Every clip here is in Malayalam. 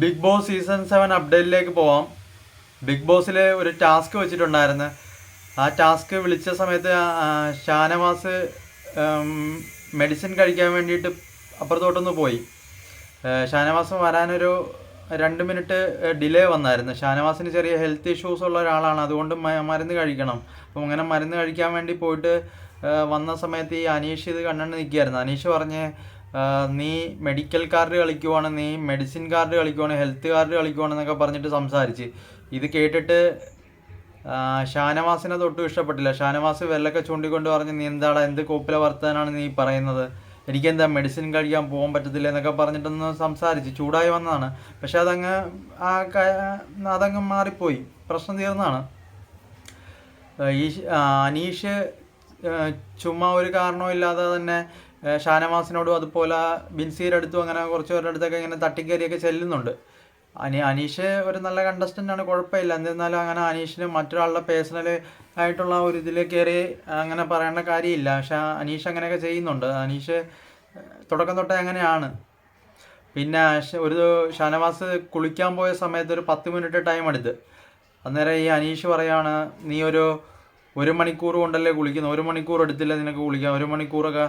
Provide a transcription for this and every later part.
ബിഗ് ബോസ് സീസൺ സെവൻ അപ്ഡേറ്റിലേക്ക് പോവാം. ബിഗ് ബോസിൽ ഒരു ടാസ്ക് വെച്ചിട്ടുണ്ടായിരുന്നു. ആ ടാസ്ക് വിളിച്ച സമയത്ത് ഷാനവാസ് മെഡിസിൻ കഴിക്കാൻ വേണ്ടിയിട്ട് അപ്പുറത്തോട്ടൊന്ന് പോയി. ഷാനവാസ് വരാനൊരു രണ്ട് മിനിറ്റ് ഡിലേ വന്നായിരുന്നു. ഷാനവാസിന് ചെറിയ ഹെൽത്ത് ഇഷ്യൂസ് ഉള്ള ഒരാളാണ്. അതുകൊണ്ട് മരുന്ന് കഴിക്കണം. അപ്പം അങ്ങനെ മരുന്ന് കഴിക്കാൻ വേണ്ടി പോയിട്ട് വന്ന സമയത്ത് ഈ അനീഷ് ഇത് കണ്ടുകൊണ്ട് നിൽക്കുകയായിരുന്നു. അനീഷ് പറഞ്ഞ് നീ മെഡിക്കൽ കാർഡ് കളിക്കുവാണ് നീ മെഡിസിൻ കാർഡ് കളിക്കുവാണ് ഹെൽത്ത് കാർഡ് കളിക്കുവാണെന്നൊക്കെ പറഞ്ഞിട്ട് സംസാരിച്ച്. ഇത് കേട്ടിട്ട് ഷാനവാസിനെ തൊട്ടും ഇഷ്ടപ്പെട്ടില്ല. ഷാനവാസ് വെല്ലൊക്കെ ചൂണ്ടിക്കൊണ്ട് പറഞ്ഞ് നീ എന്താടാ എന്ത് കോപ്പിലെ വർത്താനാണ് നീ പറയുന്നത്? എനിക്കെന്താ മെഡിസിൻ കഴിക്കാൻ പോകാൻ പറ്റത്തില്ല? എന്നൊക്കെ പറഞ്ഞിട്ടൊന്ന് സംസാരിച്ച്. ചൂടായി വന്നതാണ്. പക്ഷെ അതങ്ങ് ആ അതങ്ങ് മാറിപ്പോയി. പ്രശ്നം തീർന്നതാണ് ഈ അനീഷ് ചുമ്മാ ഒരു കാരണവും ഇല്ലാതെ തന്നെ ഷാനവാസിനോടും അതുപോലെ ബിൻസീർ അടുത്തും അങ്ങനെ കുറച്ച് പേരുടെ അടുത്തൊക്കെ ഇങ്ങനെ തട്ടിക്കേറിയൊക്കെ ചെല്ലുന്നുണ്ട്. അനി അനീഷ് ഒരു നല്ല കണ്ടസ്റ്റന്റ് ആണ് കുഴപ്പമില്ല. എന്നിരുന്നാലും അങ്ങനെ അനീഷിന് മറ്റൊരാളുടെ പേഴ്സണൽ ആയിട്ടുള്ള ഒരു ഇതിൽ കയറി അങ്ങനെ പറയേണ്ട കാര്യമില്ല. പക്ഷെ അനീഷ് അങ്ങനെയൊക്കെ ചെയ്യുന്നുണ്ട്. അനീഷ് തുടക്കം തൊട്ടേ അങ്ങനെയാണ്. പിന്നെ ഒരു ഷാനവാസ് കുളിക്കാൻ പോയ സമയത്ത് ഒരു പത്ത് മിനിറ്റ് ടൈം എടുത്ത്. അന്നേരം ഈ അനീഷ് പറയാണ് നീ ഒരു ഒരു മണിക്കൂർ കൊണ്ടല്ലേ കുളിക്കുന്നത്? ഒരു മണിക്കൂർ എടുത്തില്ല നിനക്ക് കുളിക്കാം ഒരു മണിക്കൂറൊക്കെ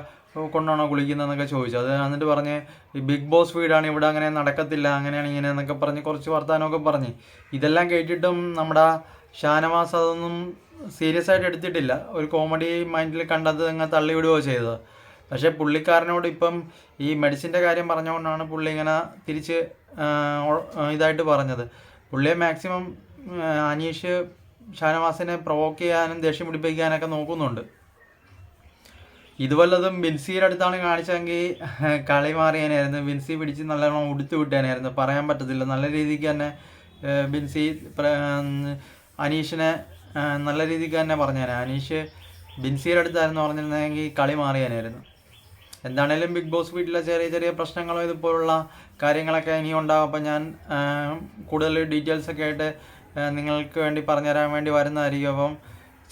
കൊണ്ടാണോ കുളിക്കുന്നതെന്നൊക്കെ ചോദിച്ചു. അത് എന്നിട്ട് പറഞ്ഞ് ഈ ബിഗ് ബോസ് വീടാണ് ഇവിടെ അങ്ങനെ നടക്കത്തില്ല അങ്ങനെയാണ് ഇങ്ങനെ എന്നൊക്കെ പറഞ്ഞ് കുറച്ച് വർത്തമാനമൊക്കെ പറഞ്ഞ്. ഇതെല്ലാം കേട്ടിട്ടും നമ്മുടെ ഷാനവാസ് അതൊന്നും സീരിയസ് ആയിട്ട് എടുത്തിട്ടില്ല. ഒരു കോമഡി മൈൻഡിൽ കണ്ടത് അങ്ങ് തള്ളിവിടുകയോ ചെയ്തത്. പക്ഷേ പുള്ളിക്കാരനോട് ഇപ്പം ഈ മെഡിസിന്റെ കാര്യം പറഞ്ഞുകൊണ്ടാണ് പുള്ളി ഇങ്ങനെ തിരിച്ച് ഇതായിട്ട് പറഞ്ഞത്. പുള്ളിയെ മാക്സിമം അനീഷ് ഷാനവാസിനെ പ്രൊവോക്ക് ചെയ്യാനും ദേഷ്യം പിടിപ്പിക്കാനൊക്കെ നോക്കുന്നുണ്ട്. ഇത് വല്ലതും ബിൻസിയുടെ അടുത്താണ് കാണിച്ചതെങ്കിൽ കളി മാറിയാനായിരുന്നു ബിൻസി പിടിച്ച് നല്ലോണം ഉടുത്തു വിട്ടാനായിരുന്നു പറയാൻ പറ്റത്തില്ല. നല്ല രീതിക്ക് തന്നെ ബിൻസി അനീഷിനെ നല്ല രീതിക്ക് തന്നെ പറഞ്ഞേനെ. അനീഷ് ബിൻസിയുടെ അടുത്തായിരുന്നു പറഞ്ഞിരുന്നെങ്കിൽ കളി മാറിയാനായിരുന്നു എന്താണേലും ബിഗ് ബോസ് വീട്ടിലെ ചെറിയ ചെറിയ പ്രശ്നങ്ങളോ ഇതുപോലുള്ള കാര്യങ്ങളൊക്കെ ഇനി ഉണ്ടാകും അപ്പം ഞാൻ കൂടുതൽ ഡീറ്റെയിൽസൊക്കെ ആയിട്ട് നിങ്ങൾക്ക് വേണ്ടി പറഞ്ഞുതരാൻ വേണ്ടി വരുന്നതായിരിക്കും. അപ്പം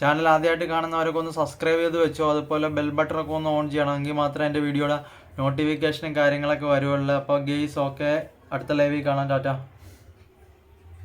ചാനൽ ആദ്യമായിട്ട് കാണുന്നവരൊക്കെ ഒന്ന് സബ്സ്ക്രൈബ് ചെയ്ത് വെച്ചോ. അതുപോലെ ബെൽ ബട്ടണൊക്കെ ഒന്ന് ഓൺ ചെയ്യണം എങ്കിൽ മാത്രമേ എന്റെ വീഡിയോയുടെ നോട്ടിഫിക്കേഷനും കാര്യങ്ങളൊക്കെ വരുവുള്ളൂ അപ്പോൾ ഗെയ്സ് ഓക്കെ അടുത്ത ലൈവിൽ കാണാം. ടാറ്റ